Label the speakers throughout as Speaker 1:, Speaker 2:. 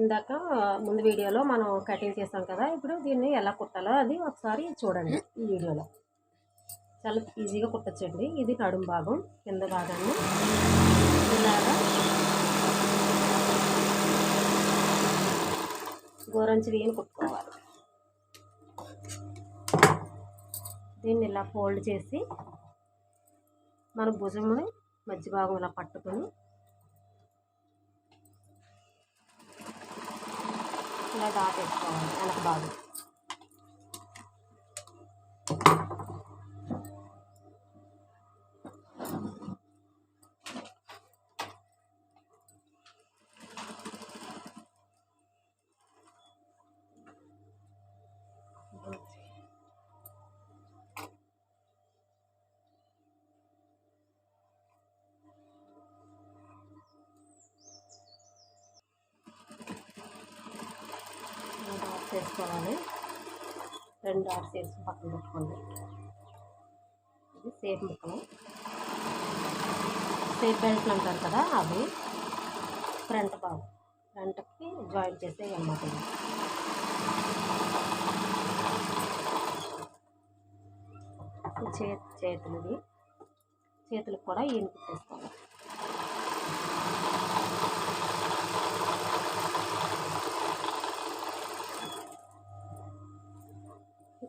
Speaker 1: ఇందాక ముందు వీడియోలో మనం కటింగ్ చేసాం కదా ఇప్పుడు దీన్ని ఎలా కుట్టాలో అది ఒకసారి చూడండి ఈ వీడియోలో. చాలా ఈజీగా కుట్టచ్చండి. ఇది నడుము భాగం కింద భాగాన్ని ఇలాగా గోరంచి వేయని కుట్టుకోవాలి. దీన్ని ఇలా ఫోల్డ్ చేసి మన భుజముని మధ్య భాగం ఇలా పట్టుకొని ఇలా డాట్ వేసుకోవాలి వెనక భాగం డాట్స్ రెండు ఆరు వేసి పక్కన పెట్టుకోండి. ఇది సేఫ్ ముక్కలు. సేఫ్ బెల్ట్లు అంటారు కదా అవి. ఫ్రంట్ భాగం ఫ్రంట్కి జాయిన్ చేస్తే అన్నమాట ఇవి. ఈ చేతులది. చేతులకు కూడా ఈయన తీసుకోవాలి.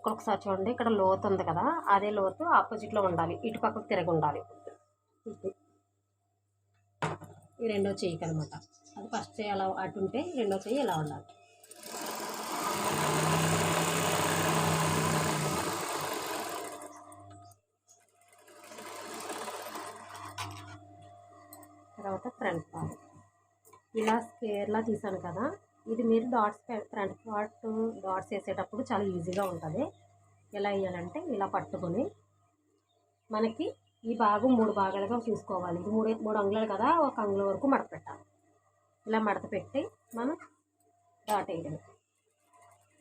Speaker 1: ఇక్కడ ఒకసారి చూడండి ఇక్కడ లోతు ఉంది కదా అదే లోతు ఆపోజిట్లో ఉండాలి ఇటు పక్కకు తిరగి ఉండాలి. ఈ రెండో చెయ్యికి అనమాట అది ఫస్ట్ చెయ్యి అలా అటు ఉంటే రెండో చెయ్యి ఇలా ఉండాలి. తర్వాత ఫ్రంట్ పార్ట్. ఇలా స్క్వేర్లా తీసాను కదా ఇది మీరు డాట్స్ ఫ్రంట్ పార్ట్ డాట్స్ వేసేటప్పుడు చాలా ఈజీగా ఉంటుంది. ఎలా వేయాలంటే ఇలా పట్టుకొని మనకి ఈ భాగం మూడు భాగాలుగా చూసుకోవాలి. ఇది మూడు మూడు అంగుళాలు కదా ఒక అంగుళం వరకు మడత పెట్టాలి. ఇలా మడత పెట్టి మనం డాట్ వేయడం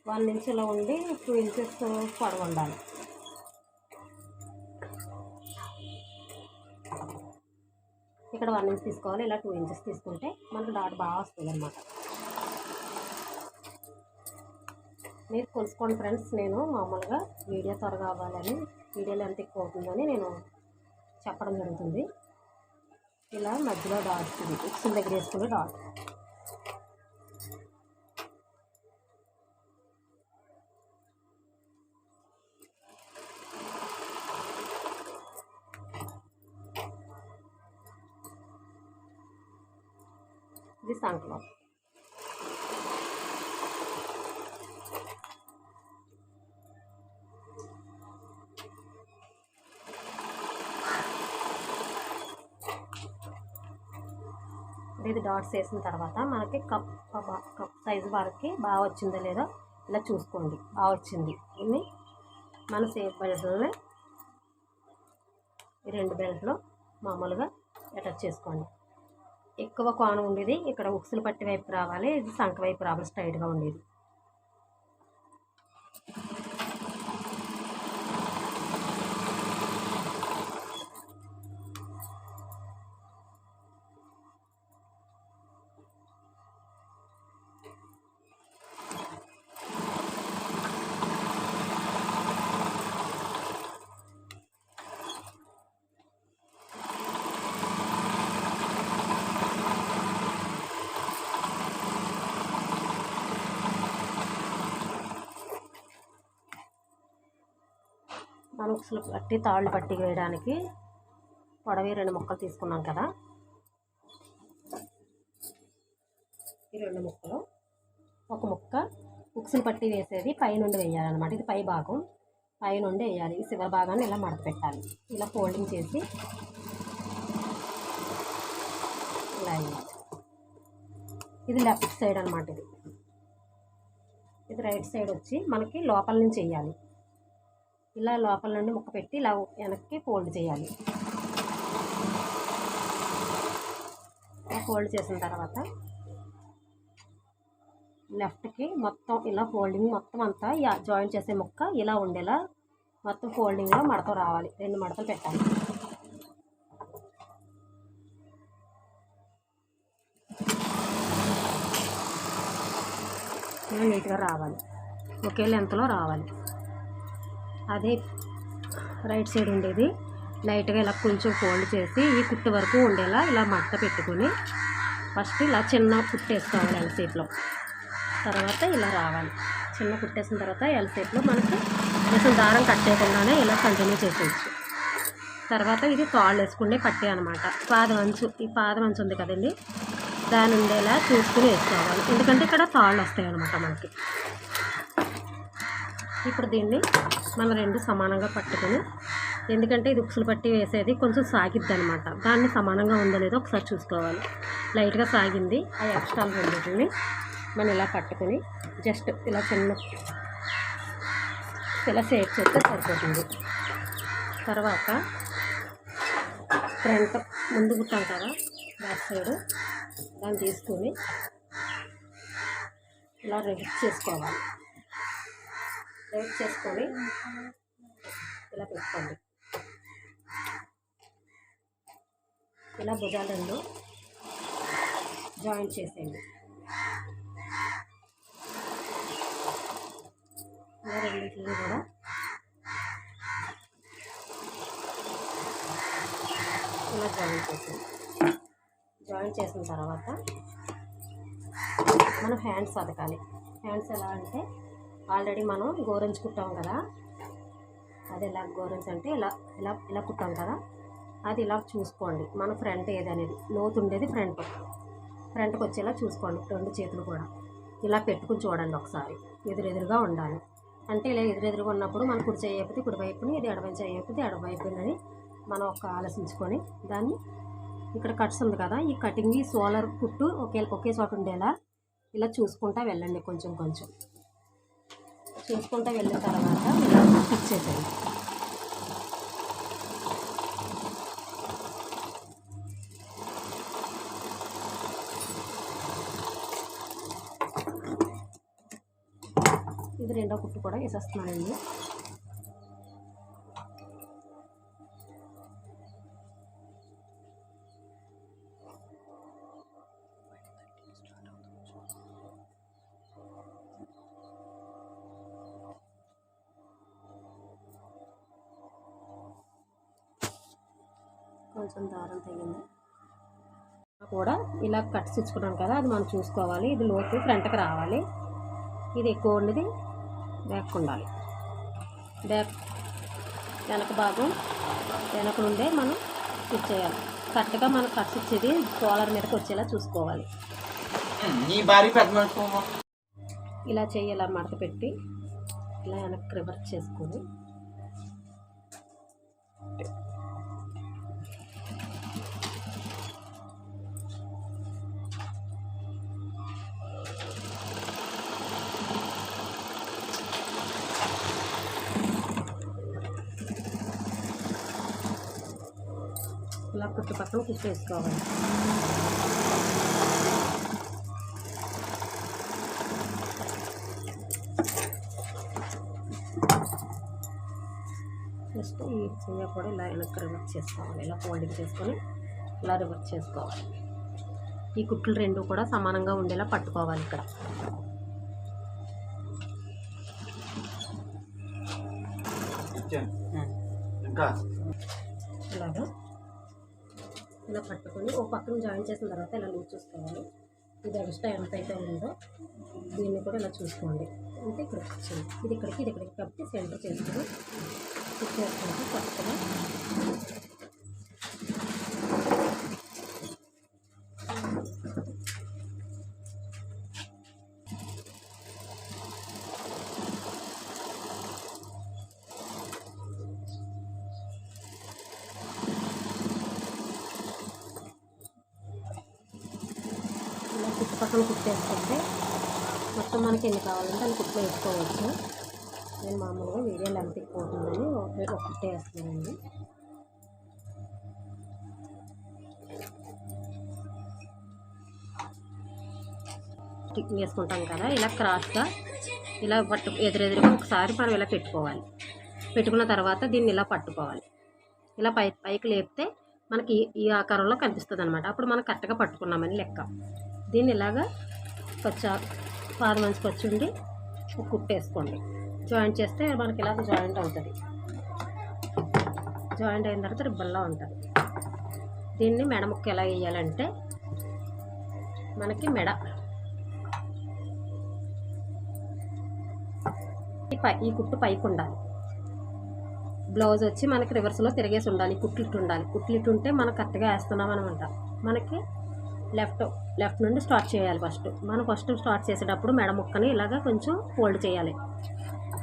Speaker 1: వన్ ఇంచ్ ఇలా ఉండి టూ ఇంచెస్ పొడవు ఉండాలి. ఇక్కడ వన్ ఇంచ్ తీసుకోవాలి ఇలా టూ ఇంచెస్ తీసుకుంటే మనకు డాట్ బాగా వస్తుంది అనమాట మీరు కొలుసుకోండి ఫ్రెండ్స్ నేను మామూలుగా వీడియో త్వరగా అవ్వాలని వీడియోలు ఎంత ఎక్కువ అవుతుందని నేను చెప్పడం జరుగుతుంది. ఇలా మధ్యలో డాట్ ఇది దగ్గర వేసుకుని డాట్. ఇది సంకలం ఇది డాట్స్ వేసిన తర్వాత మనకి కప్ కప్ సైజు వరకు బాగా వచ్చిందో లేదో ఇలా చూసుకోండి. బాగా వచ్చింది. ఇన్ని మన సేఫ్ బెల్ట్లోనే ఈ రెండు బెల్ట్లు మామూలుగా అటాచ్ చేసుకోండి. ఎక్కువ కోణం ఉండేది. ఇక్కడ ఉక్సులు పట్టి వైపు రావాలి. ఇది సంక వైపు రావాలి. స్ట్రైట్గా ఉండేది. మనం పట్టి తాళ్ళు పట్టి వేయడానికి పొడవి రెండు ముక్కలు తీసుకున్నాం కదా. ఈ రెండు ముక్కలు ఒక ముక్క ఉక్సులు పట్టి వేసేది పైనుండి వేయాలన్నమాట. ఇది పై భాగం. పైనుండి వేయాలి. ఈ శివర భాగాన్ని ఇలా మడత పెట్టాలి. ఇలా ఫోల్డింగ్ చేసి ఇలా వేయాలి. ఇది లెఫ్ట్ సైడ్ అనమాట ఇది. ఇది రైట్ సైడ్ వచ్చి మనకి లోపల నుంచి వేయాలి. ఇలా లోపల నుండి ముక్క పెట్టి ఇలా వెనక్కి ఫోల్డ్ చేయాలి. ఫోల్డ్ చేసిన తర్వాత లెఫ్ట్కి మొత్తం ఇలా ఫోల్డింగ్ మొత్తం అంతా జాయిన్ చేసే ముక్క ఇలా ఉండేలా మొత్తం ఫోల్డింగ్లో మడత రావాలి. రెండు మడతలు పెట్టాలి. ఇలా నీట్గా రావాలి. ఒకే లెంత్లో రావాలి. అదే రైట్ సైడ్ ఉండేది. లైట్గా ఇలా కొంచెం ఫోల్డ్ చేసి ఈ కుట్టు వరకు ఉండేలా ఇలా మట్ట పెట్టుకొని ఫస్ట్ ఇలా చిన్న కుట్టేసుకోవాలి ఎల్ షేప్లో తర్వాత ఇలా రావాలి. చిన్న కుట్టేసిన తర్వాత ఎల్ షేప్లో మనకి కొంచెం దారం కట్ చేయకుండానే ఇలా కంటిన్యూ చేసేయచ్చు. తర్వాత ఇది తాళ్ళు వేసుకునే పట్టే అనమాట పాదమంచు ఈ పాదమంచు ఉంది కదండి. దాని ఉండేలా చూసుకుని వేసుకోవాలి. ఎందుకంటే ఇక్కడ తాళ్ళు వస్తాయి అనమాట మనకి. ఇప్పుడు దీన్ని మనం రెండు సమానంగా పట్టుకొని ఎందుకంటే ఇది ఉక్సులు పట్టి వేసేది కొంచెం సాగిద్ది అనమాట దాన్ని సమానంగా ఉందో లేదో ఒకసారి చూసుకోవాలి. లైట్గా సాగింది. ఆ ఎక్స్ట్రాలు రెండింటిని మనం ఇలా పట్టుకొని జస్ట్ ఇలా చిన్న ఇలా షేప్ చేస్తే సరిపోతుంది. తర్వాత ఫ్రంట్ ముందు కుట్టాం కదా బ్యాక్ సైడ్ దాన్ని తీసుకొని ఇలా రెడీ చేసుకోవాలి. రెడీ చేసుకొని ఇలా పెట్టుకోండి. ఇలా భుజాలు రెండు జాయింట్ చేసేయండి. రెండింటిని కూడా ఇలా జాయిన్ చేసేయండి. జాయిన్ చేసిన తర్వాత మనం హ్యాండ్స్ అతకాలి. హ్యాండ్స్ ఎలా అంటే ఆల్రెడీ మనం గోరెంజ్ కుట్టాం కదా. అది ఎలా గోరెంజ్ అంటే ఇలా ఇలా ఇలా కుట్టాం కదా. అది ఇలా చూసుకోండి. మన ఫ్రంట్ ఏదనేది. లోతు ఉండేది ఫ్రంట్. ఫ్రంట్కి వచ్చేలా చూసుకోండి. రెండు చేతులు కూడా. ఇలా పెట్టుకుని చూడండి ఒకసారి. ఎదురెదురుగా ఉండాలి. అంటే ఇలా ఎదురెదురుగా ఉన్నప్పుడు మన కుడి చేయకపోతే కుడి వైపుని ఇది ఎడవైపు చేయకపోతే ఎడవైపునని మనం ఒక ఆలోచించుకొని దాన్ని ఇక్కడ కట్స్ ఉంది కదా. ఈ కటింగ్ ఈ సోలర్ కుట్టు ఒకే ఒకే చోట ఉండేలా ఇలా చూసుకుంటా వెళ్ళండి కొంచెం కొంచెం. చూసుకుంటా వెళ్ళిన తర్వాత ఇలా స్టిచ్ చేసేయండి ఇది రెండో కుట్టు కూడా వేసేస్తున్నానండి. కొంచెం దారం తగ్గింది కూడా ఇలా కట్స్ ఇచ్చుకున్నాం కదా అది మనం చూసుకోవాలి. ఇది లోతు ఫ్రంట్కి రావాలి. ఇది ఎక్కువ ఉండేది బ్యాక్ ఉండాలి. బ్యాక్ వెనక భాగం వెనక నుండే మనం ఇచ్చేయాలి కరెక్ట్గా మనం కట్స్ ఇచ్చేది కాలర్ మీదకి వచ్చేలా చూసుకోవాలి. ఇలా చేయాల మడత పెట్టి ఇలా వెనక్కి రివర్స్ చేసుకొని ఇలా కుట్టు పక్కన కుట్టు వేసుకోవాలి జస్ట్ ఈ చెయ్య కూడా ఇలా వెనక్కి రివర్స్ చేసుకోవాలి. ఇలా ఫోల్డింగ్ చేసుకొని ఇలా రివర్స్ చేసుకోవాలి. ఈ కుట్లు రెండు కూడా సమానంగా ఉండేలా పట్టుకోవాలి ఇక్కడ.
Speaker 2: ఇంకా?
Speaker 1: ఇలాగా. ఇలా పట్టుకొని ఓ పక్కన జాయిన్ చేసిన తర్వాత ఇలా లూజ్ చూసుకోవాలి. ఇది ఎక్స్ట్రా ఎంత అయితే ఉందో దీన్ని కూడా ఇలా చూసుకోండి. అంటే ఇక్కడ వచ్చింది ఇది ఇక్కడికి ఇది ఇక్కడికి కాబట్టి సెంటర్ చేసుకుని చేసుకుంటే కొత్తగా ఇలా కుట్టేసుకుంటే మొత్తం మనకి ఎన్ని కావాలంటే అన్ని కుట్లు వేసుకోవచ్చు. నేను మామూలుగా వీడియో లెంత్ ఎక్కువ ఒకటే ఒక వేస్తున్నానండి. టిక్కింగ్ వేసుకుంటాం కదా ఇలా క్రాస్గా ఇలా పట్టు ఎదురెదురుగా ఒకసారి మనం ఇలా పెట్టుకోవాలి. పెట్టుకున్న తర్వాత దీన్ని ఇలా పట్టుకోవాలి. ఇలా పై పైకి లేపితే మనకి ఈ- ఈ ఆకారంలో కనిపిస్తుంది అనమాట అప్పుడు మనం కరెక్ట్గా పట్టుకున్నామని లెక్క. దీన్ని ఇలాగా కొంచెం పాదం మంచికి వచ్చి ఉండి కుట్టు వేసుకోండి జాయింట్ చేస్తే మనకి ఇలాగ జాయింట్ అవుతుంది. జాయింట్ అయిన తర్వాత రిబ్బన్లా ఉంటుంది. దీన్ని మెడ ముక్క ఎలా వేయాలంటే మనకి మెడ ఈ పై ఈ కుట్టు పైకి ఉండాలి. బ్లౌజ్ వచ్చి మనకి రివర్స్లో తిరిగేసి ఉండాలి. కుట్లు ఇట్టు ఉండాలి. కుట్లు ఇట్టు ఉంటే మనం కరెక్ట్గా వేస్తున్నాం అనమాట మనకి లెఫ్ట్ లెఫ్ట్ నుండి స్టార్ట్ చేయాలి ఫస్ట్. మనం ఫస్ట్ స్టార్ట్ చేసేటప్పుడు మెడ ముక్కని ఇలాగా కొంచెం ఫోల్డ్ చేయాలి.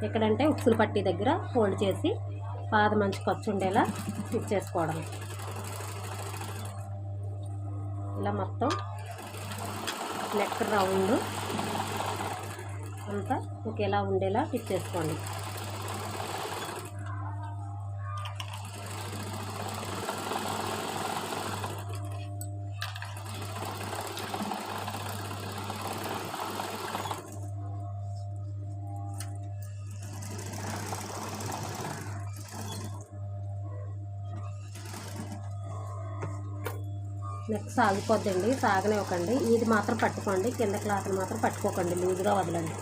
Speaker 1: ఎక్కడంటే ఉక్సులు పట్టి దగ్గర ఫోల్డ్ చేసి పాద మంచి ఖర్చు ఉండేలా ఫిట్ చేసుకోవడం ఇలా మొత్తం నెక్ రౌండ్ అంతా ఒకేలా ఉండేలా ఫిట్ చేసుకోండి. నెక్ సాగిపోద్దండి సాగనివ్వకండి. ఇది మాత్రం పట్టుకోండి కింద క్లాత్ని మాత్రం పట్టుకోకండి. లూజుగా వదలండి.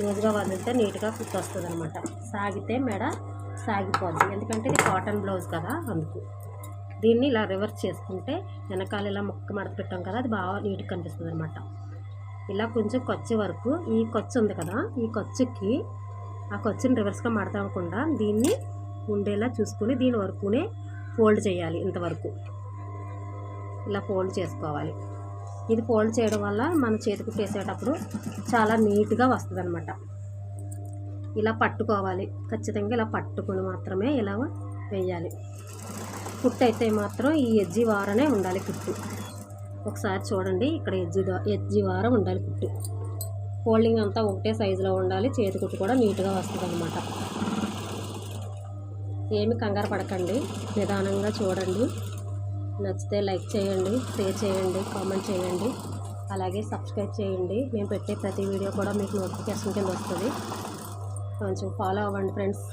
Speaker 1: లూజుగా వదిలితే నీట్గా కుట్టొస్తుంది అనమాట సాగితే మెడ సాగిపోద్ది. ఎందుకంటే ఇది కాటన్ బ్లౌజ్ కదా అందుకు. దీన్ని ఇలా రివర్స్ చేసుకుంటే వెనకాల ఇలా ముక్క మడత పెట్టాం కదా అది బాగా నీట్గా కనిపిస్తుంది అనమాట ఇలా కొంచెం కొచ్చి వరకు ఈ కొచ్చు ఉంది కదా ఈ కొచ్చుకి ఆ కొచ్చుని రివర్స్గా మడతాకుండా దీన్ని ఉండేలా చూసుకుని దీని వరకునే ఫోల్డ్ చేయాలి ఇంతవరకు. ఇలా ఫోల్డ్ చేసుకోవాలి. ఇది ఫోల్డ్ చేయడం వల్ల మన చేతికి చేసేటప్పుడు చాలా నీట్గా వస్తుంది అనమాట ఇలా పట్టుకోవాలి. ఖచ్చితంగా ఇలా పట్టుకుని మాత్రమే ఇలా వేయాలి. కుట్టు అయితే మాత్రం ఈ ఎజ్జి వారనే ఉండాలి కుట్టు. ఒకసారి చూడండి ఇక్కడ ఎజ్జి ఎజ్జి వారం ఉండాలి కుట్టు. ఫోల్డింగ్ అంతా ఒకటే సైజులో ఉండాలి చేతి కుట్టు కూడా నీట్గా వస్తుంది అనమాట ఏమి కంగారు పడకండి. నిదానంగా చూడండి. నచ్చితే లైక్ చేయండి షేర్ చేయండి కామెంట్ చేయండి. అలాగే సబ్స్క్రైబ్ చేయండి. మేము పెట్టే ప్రతి వీడియో కూడా మీకు నోటిఫికేషన్ కింద వస్తుంది. కొంచెం ఫాలో అవ్వండి ఫ్రెండ్స్